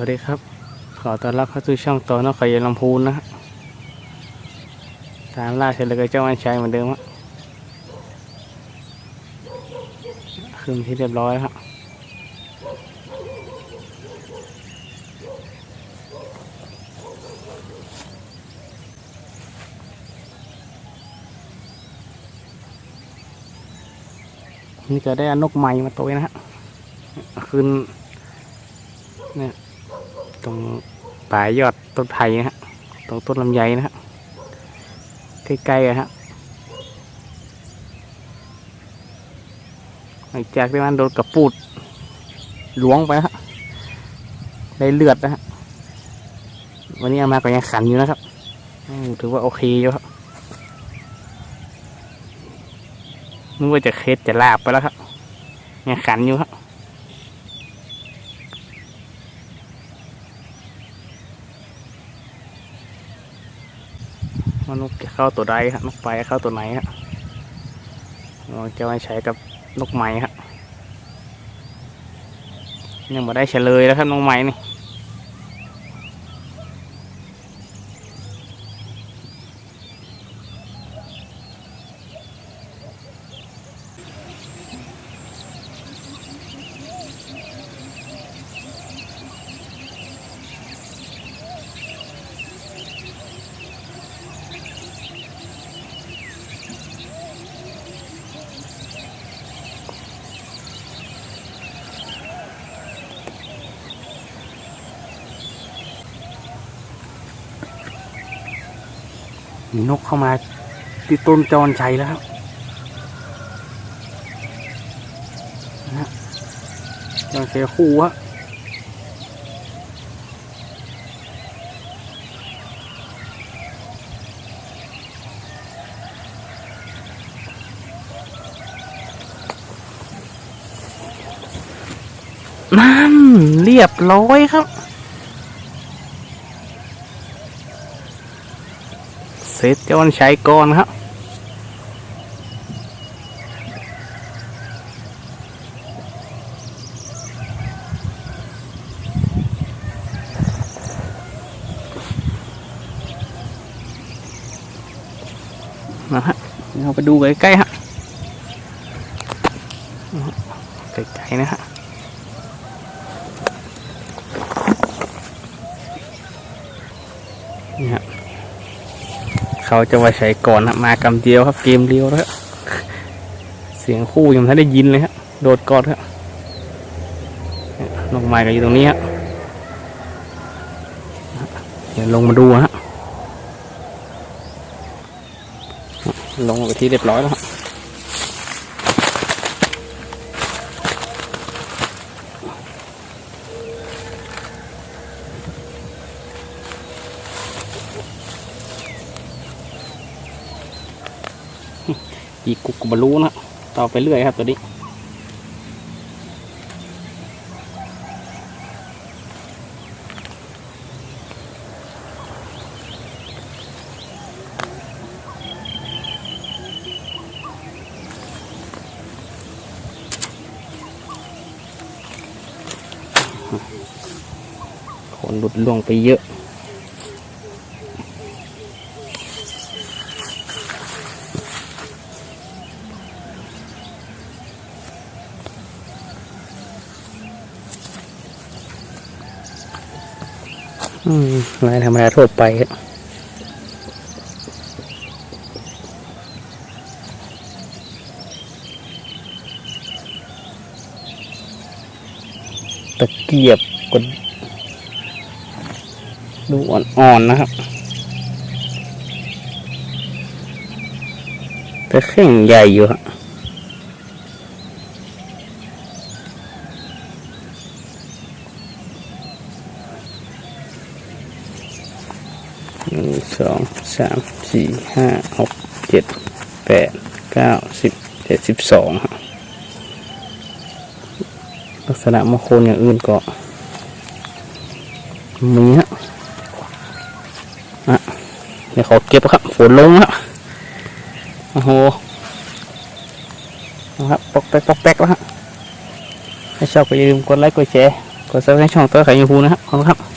วัสดีครับ ขอต้อนรับเข้าสู่ช่องตัวนกขยายลำพูนนะฮะตามล่าเฉลยเจ้าวันชัยเหมือนเดิมฮะคืนที่เรียบร้อยครับนี่ก็ได้อนกใหม่มาตัวนะฮะคืนเนี่ย ตรงปลายยอดต้นไผ่นะฮะตรงต้นลำไยนะฮะใกล้ๆอะฮะหลังจากที่มันโดนกระปูดล้วงไปนะฮะได้เลือดนะฮะวันนี้เอามาก็ยังขันอยู่นะครับถือว่าโอเคอยู่ครับนึกว่าจะเคสจะลาบไปแล้วครับยังขันอยู่ครับ ว่านกจะเข้าตัวใดฮะนกไปเข้าตัวไหนฮะเราจะมาใช้กับนกไหม้ฮะยังไม่ได้เฉลยแล้วครับนกไหม้นี่ มีนกเข้ามาที่ต้นจอนชัยแล้วครับนะจอนชัยคู่ฮะนั่นเรียบร้อยครับ เสร็จจอนใช้ก่อนครับนะฮะเราไปดูใกล้ๆฮะใกล้ๆนะฮะนี่ฮะ เขาจะมาใช้ก่อนนะมากำเดียวครับเกมเดียวแล้วเสียงคู่ยังไม่านได้ยินเลยครับโดดก่อนครับเนี่ยนกไม้ก็อยู่ตรงนี้ครับเดี๋ยวลงมาดูฮะลงไปที่เรียบร้อยแล้วครับ อีกกุกบรู้นะต่อไปเรื่อยครับตัวนี้คนหลุดล่วงไปเยอะ อืมลายธรรมดาทั่วไปครับตะเกียบกดดูอ่อนๆนะครับ แต่แข่งใหญ่อยู่ครับ หนึ่งสองสามสี่ห้าหกเจ็ดแปดเก้าสิบเจ็ดสิบสองครับลักษณะมงคลอย่างอื่นก็มีฮะอะเดี๋ยวขอเก็บครับฝนลงฮะโอ้โหนะครับปอกแป๊กปอกแป๊กแล้วฮะถ้าชอบก็อย่าลืมกดไลค์กดแชร์กดกดซับสไครต์ช่องตัวไข่ยูพูนะครับขอบคุณครับ